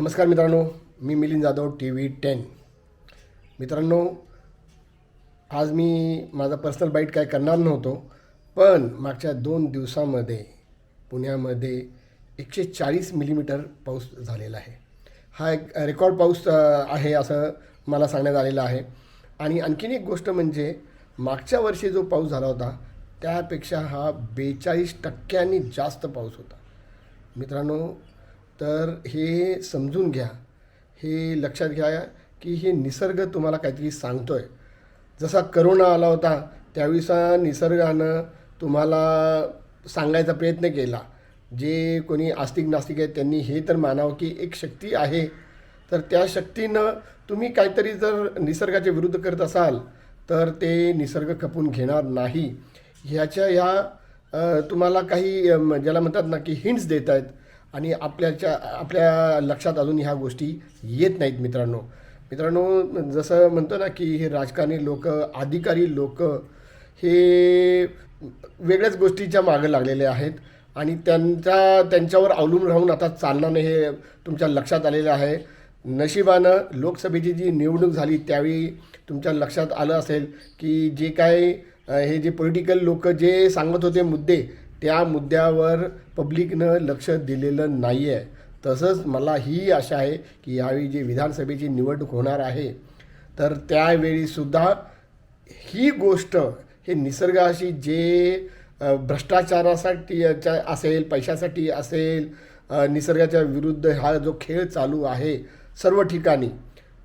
नमस्कार मित्रांनो मी Milind Jadhav T V ten. मित्रांनो आज मी माझा पर्सनल बाईट काय करणार नव्हतो पण मागच्या दोन दिवसामध्ये पुण्यामध्ये एकशे चाळीस मिलीमीटर पाऊस झालेला आहे. हा एक रेकॉर्ड पाऊस आहे असं मला सांगण्यात आलेलं आहे. आणि आणखीन एक गोष्ट म्हणजे मागच्या वर्षी जो पाऊस झाला होता त्यापेक्षा हा बेचाळीस टक्क्यांनी जास्त पाऊस होता. मित्रांनो तर हे समजून घ्या. हे लक्षात घ्या की हे निसर्ग तुम्हाला काहीतरी सांगतो आहे जसा करोना आला होता त्यावेळेसा निसर्गानं तुम्हाला सांगायचा प्रयत्न केला. जे कोणी आस्तिक नास्तिक आहेत त्यांनी हे तर मानावं की एक शक्ती आहे. तर त्या शक्तीनं तुम्ही काहीतरी जर निसर्गाच्या विरुद्ध करत असाल तर ते निसर्ग खपून घेणार नाही. ह्याच्या ह्या तुम्हाला काही ज्याला म्हणतात ना की हिंट्स देत आहेत आणि आपल्याच्या आपल्या लक्षात अजून ह्या गोष्टी येत नाहीत मित्रांनो. मित्रांनो जसं म्हणतो ना की हे राजकारणी लोक अधिकारी लोक हे वेगळ्याच गोष्टीच्या मागं लागलेले आहेत आणि त्यांचा त्यांच्यावर अवलंबून राहून आता चालणं नाही हे तुमच्या लक्षात आलेलं आहे. नशिबानं लोकसभेची जी निवडणूक झाली त्यावेळी तुमच्या लक्षात आलं असेल की जे काय हे जे पॉलिटिकल लोक जे सांगत होते मुद्दे त्या मुद्द्यावर पब्लिकनं लक्ष दिलेलं नाही आहे तसंच मला ही आशा आहे की यावेळी जे विधानसभेची निवडणूक होणार आहे तर त्यावेळीसुद्धा ही गोष्ट हे निसर्गाशी जे भ्रष्टाचारासाठी असेल पैशासाठी असेल निसर्गाच्या विरुद्ध हा जो खेळ चालू आहे सर्व ठिकाणी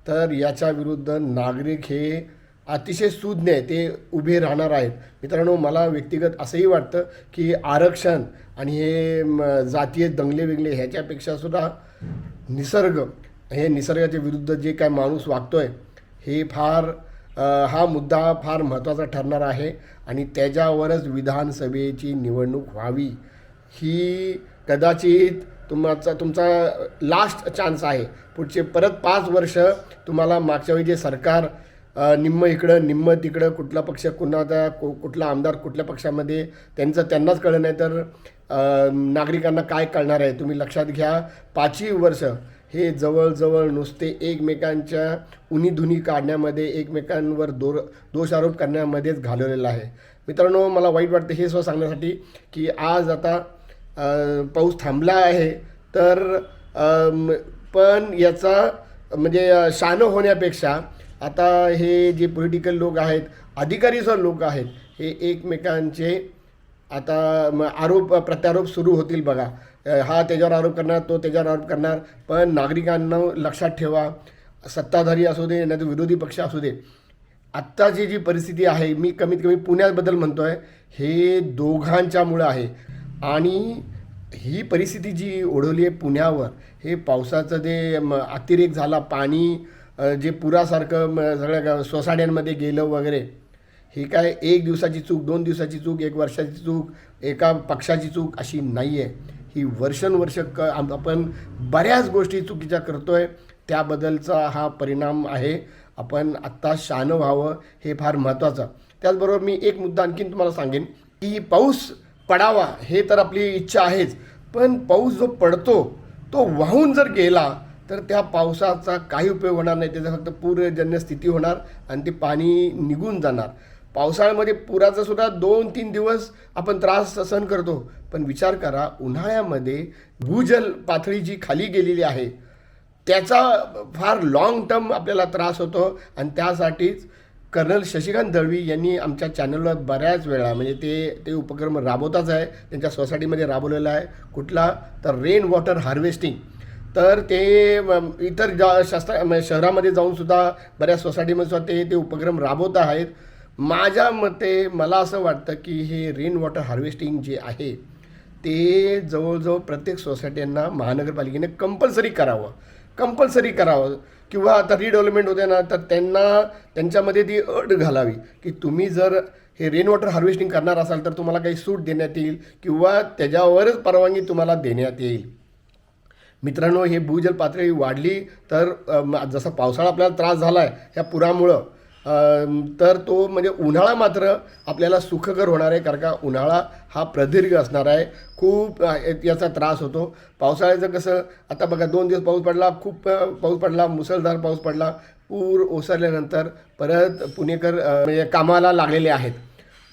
तर याच्या विरुद्ध नागरिक हे अतिशय सुज्ञ आहे ते उभे राहणार आहेत. मित्रांनो मला व्यक्तिगत असंही वाटतं की आरक्षण आणि हे म, जातीय दंगले वेगळे ह्याच्यापेक्षा सुद्धा निसर्ग हे निसर्गाच्या विरुद्ध जे काय माणूस वागतो आहे हे फार हा मुद्दा फार महत्त्वाचा ठरणार आहे आणि त्याच्यावरच विधानसभेची निवडणूक व्हावी. ही कदाचित तुमचा तुमचा लास्ट चान्स आहे. पुढचे परत पाच वर्ष तुम्हाला मागच्या वेळी जे सरकार निम्म इकडं निम्म तिकडं कुठला पक्ष कुणाचा कु कुठला आमदार कुठल्या पक्षामध्ये त्यांचं त्यांनाच कळलं नाही तर नागरिकांना काय कळणार आहे? तुम्ही लक्षात घ्या पाचही वर्ष हे जवळजवळ नुसते एकमेकांच्या उनीधुनी काढण्यामध्ये एकमेकांवर दोर दोष आरोप करण्यामध्येच घालवलेलं आहे. मित्रांनो मला वाईट वाटतं हे सुद्धा सांगण्यासाठी की आज आता पाऊस थांबला आहे तर पण याचा म्हणजे अ, शहाणं होण्यापेक्षा आता हे जे पॉलिटिकल लोक आहेत अधिकारी लोक आहेत हे एकमेकांचे आता आरोप प्रत्यारोप सुरू होतील बघा. हा त्याच्यावर आरोप करणार तो त्याच्यावर आरोप करणार पण नागरिकांना लक्षात ठेवा. सत्ताधारी असू दे नाही तर विरोधी पक्ष असू दे. आत्ताची जी परिस्थिती आहे मी कमीत कमी पुण्याबद्दल म्हणतो आहे हे दोघांच्यामुळं आहे. आणि ही परिस्थिती जी ओढवली आहे पुण्यावर हे पावसाचं जे म, अतिरेक झाला पाणी जे पुरासारखं म, सगळ्या सोसाड्यांमध्ये गेलं वगैरे ही काय एक दिवसाची चूक दोन दिवसाची चूक एक वर्षाची चूक एका पक्षाची चूक अशी नाही आहे ही वर्षानुवर्ष क आम- आपण बऱ्याच गोष्टी चुकीच्या करतो आहे त्याबद्दलचा हा परिणाम आहे. आपण आत्ता शानं व्हावं हे फार महत्त्वाचं. त्याचबरोबर मी एक मुद्दा आणखीन तुम्हाला सांगेन की पाऊस पडावा हे तर आपली इच्छा आहेच पण पाऊस जो पडतो तो वाहून जर गेला तर त्या पावसाचा काही उपयोग होणार नाही. त्याचा फक्त पूरजन्य स्थिती होणार आणि ते पाणी निघून जाणार. पावसाळ्यामध्ये पुराचा सुद्धा दोन तीन दिवस आपण त्रास सहन करतो. पण विचार करा उन्हाळ्यामध्ये भूजल पातळी जी खाली गेलेली आहे त्याचा फार लाँग टर्म आपल्याला त्रास होतो. आणि त्यासाठीच कर्नल शशिकांत दळवी यांनी आमच्या चॅनलवर बऱ्याच वेळा म्हणजे ते ते उपक्रम राबवताच आहे. त्यांच्या सोसायटीमध्ये राबवलेला आहे. कुठला? तर रेन वॉटर हार्वेस्टिंग तर ते इतर जा शास्त्र म्हणजे शहरामध्ये जाऊन सुद्धा बऱ्याच सोसायटीमध्ये सुद्धा ते ते उपक्रम राबवत आहेत. माझ्या मते मला असं वाटतं की हे रेन वॉटर हार्वेस्टिंग जे आहे ते जवळजवळ प्रत्येक सोसायट्यांना महानगरपालिकेने कंपल्सरी करावं. कंपल्सरी करावं. किंवा आता रिडेव्हलपमेंट होते ना तर त्यांना त्यांच्यामध्ये ती अट घालावी की तुम्ही जर हे रेन वॉटर हार्वेस्टिंग करणार असाल तर तुम्हाला काही सूट देण्यात येईल किंवा त्याच्यावरच परवानगी तुम्हाला देण्यात येईल. मित्रांनो हे भूजल पातळी वाढली तर जसा पावसाळा आपल्याला त्रास झाला आहे ह्या पुरामुळं तर तो म्हणजे उन्हाळा मात्र आपल्याला सुखकर होणार आहे कारण का उन्हाळा हा प्रदीर्घ असणार आहे. खूप याचा त्रास होतो. पावसाळ्याचं कसं आता बघा दोन दिवस पाऊस पडला खूप पाऊस पडला मुसळधार पाऊस पडला पूर ओसरल्यानंतर परत पुणेकर म्हणजे कामाला लागलेले आहेत.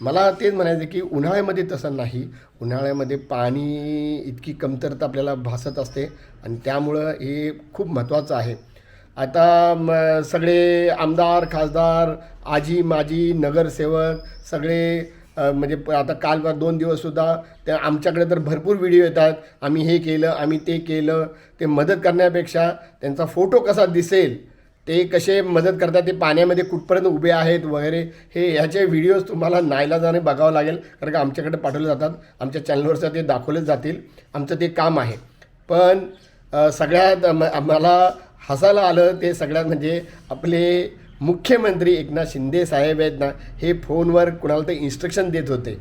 मला तेच म्हणायचं की उन्हाळ्यामध्ये तसं नाही. उन्हाळ्यामध्ये पाणी इतकी कमतरता आपल्याला भासत असते आणि त्यामुळं हे खूप महत्त्वाचं आहे. आता म सगळे आमदार खासदार आजी माजी नगरसेवक सगळे म्हणजे प- आता काल दोन दिवससुद्धा त्या आमच्याकडे तर भरपूर व्हिडिओ येतात. आम्ही हे केलं आम्ही ते केलं. ते मदत करण्यापेक्षा त्यांचा फोटो कसा दिसेल ते कसे मदत करतात ते पाण्यामध्ये कुठपर्यंत उभे आहेत वगैरे हे ह्याचे व्हिडिओज तुम्हाला नाईलाजाने बघावं लागेल. कारण का आमच्याकडे पाठवले जातात आमच्या चॅनलवरचं ते दाखवले जातील. आमचं ते काम आहे. पण सगळ्यात मला हसायला आलं ते सगळ्यात म्हणजे आपले मुख्यमंत्री एकनाथ शिंदे साहेब आहेत ना हे फोनवर कुणाला ते इन्स्ट्रक्शन देत होते.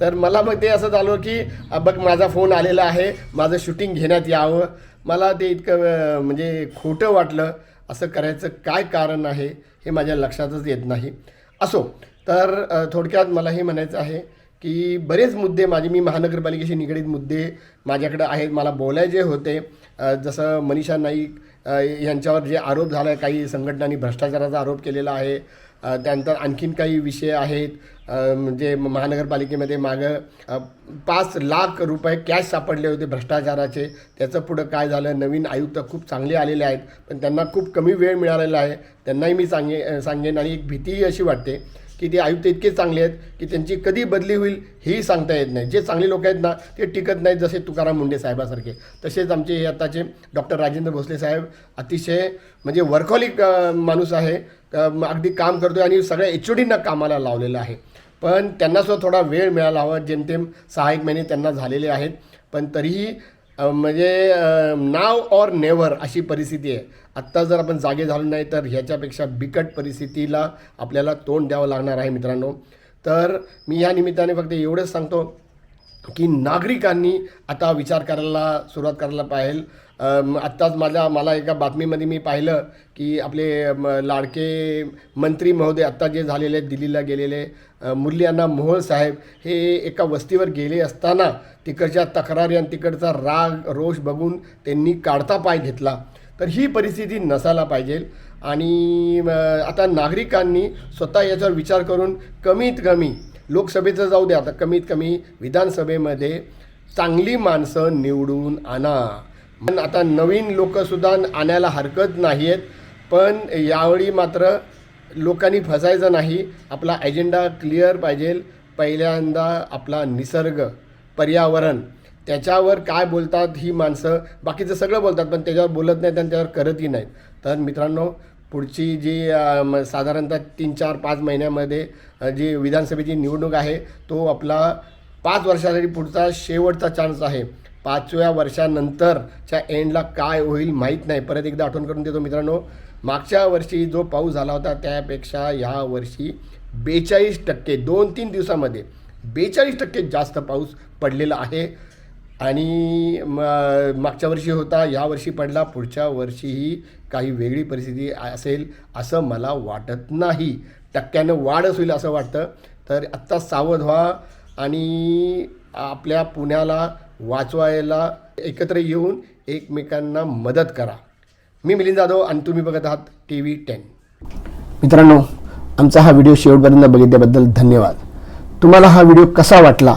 तर मला मग ते असं झालं की बघ माझा फोन आलेला आहे माझं शूटिंग घेण्यात यावं. मला ते इतकं म्हणजे खोटं वाटलं. असं करायचं काय कारण आहे हे माझ्या लक्षातच येत नाही. असो तर थोडक्यात मला हे म्हणायचं आहे की बरेच मुद्दे माझे मी महानगरपालिकेशी निगडीत मुद्दे माझ्याकडे आहेत. मला बोलायचे होते. जसं मनीषा नाईक यांच्यावर जे आरोप झाला आहे काही संघटनांनी भ्रष्टाचाराचा आरोप केलेला आहे. त्यानंतर आणखीन काही विषय आहेत. म्हणजे महानगरपालिकेमध्ये मागं पाच लाख रुपये कॅश सापडले होते भ्रष्टाचाराचे. त्याचं पुढं काय झालं? नवीन आयुक्त खूप चांगले आलेले आहेत. पण त्यांना खूप कमी वेळ मिळालेला आहे. त्यांनाही मी सांगे सांगेन आणि एक भीतीही अशी वाटते. की ते आयुक्त इतके चांगले आहेत की त्यांची कधी बदली होईल हेही सांगता येत नाही. जे चांगले लोक आहेत ना ते टिकत नाहीत जसे तुकाराम मुंडे साहेबासारखे. तसेच आमचे आताचे डॉक्टर राजेंद्र भोसले साहेब अतिशय म्हणजे वर्कॉलिक माणूस आहे. अगदी काम करतो आणि सगळ्या एच ओ कामाला लावलेलं आहे. पण त्यांना सुद्धा थोडा वेळ मिळाला हवा जेमतेम सहा एक महिने त्यांना झालेले आहेत. पण तरीही म्हणजे नाव ऑर नेवर अशी परिस्थिती आहे. आत्ता जर आपण जागे झालो नाही तर ह्याच्यापेक्षा बिकट परिस्थितीला आपल्याला तोंड द्यावं लागणार आहे मित्रांनो. तर मी या निमित्ताने फक्त एवढंच सांगतो की नागरिकांनी आता विचार करायला सुरुवात करायला पाहिजे आत्ताच माझ्या मला एका बातमीमध्ये मी पाहिलं की आपले म, लाडके मंत्री महोदय आत्ता जे झालेले दिल्लीला गेलेले अ, मुरली मोहोळ साहेब हे एका वस्तीवर गेले असताना तिकडच्या तक्रारी आणि तिकडचा राग रोष बघून त्यांनी काढता पाय घेतला. तर ही परिस्थिती नसायला पाहिजे. आणि आता नागरिकांनी स्वतः याच्यावर विचार करून कमीत कमी लोकसभेचं जाऊ द्या आता कमीत कमी विधानसभेमध्ये चांगली माणसं निवडून आणा. पण आता नवीन लोकंसुद्धा आणायला हरकत नाही आहेत पण यावेळी मात्र लोकांनी फसायचं नाही. आपला एजेंडा क्लिअर पाहिजे. पहिल्यांदा आपला निसर्ग पर्यावरण त्याच्यावर काय बोलतात ही माणसं बाकीचं सगळं बोलतात पण त्याच्यावर बोलत नाहीत आणि त्याच्यावर करतही नाहीत. तर मित्रांनो पुढची जी म, साधारणतः तीन चार पाच महिन्यामध्ये जी विधानसभेची निवडणूक आहे तो आपला पाच वर्षासाठी पुढचा शेवटचा चान्स आहे. पाचव्या वर्षानंतरच्या एंडला काय होईल माहीत नाही. परत एकदा आठवण करून देतो मित्रांनो मागच्या वर्षी जो पाऊस झाला होता त्यापेक्षा ह्या वर्षी बेचाळीस टक्के दोन तीन दिवसामध्ये बेचाळीस टक्के जास्त पाऊस पडलेला आहे. आणि म मागच्या वर्षी होता या वर्षी पडला पुढच्या वर्षीही काही वेगळी परिस्थिती असेल असं मला वाटत नाही. टक्क्यानं वाढच होईल असं वाटतं. तर आत्ता सावध व्हा आणि आपल्या पुण्याला वाचवायला एकत्र येऊन एकमेकांना मदत करा. मी मिलिंद जाधव आणि तुम्ही बघत आहात टी व्ही टेन. मित्रांनो आमचा हा व्हिडिओ शेवटपर्यंत बघितल्याबद्दल धन्यवाद. तुम्हाला हा व्हिडिओ कसा वाटला?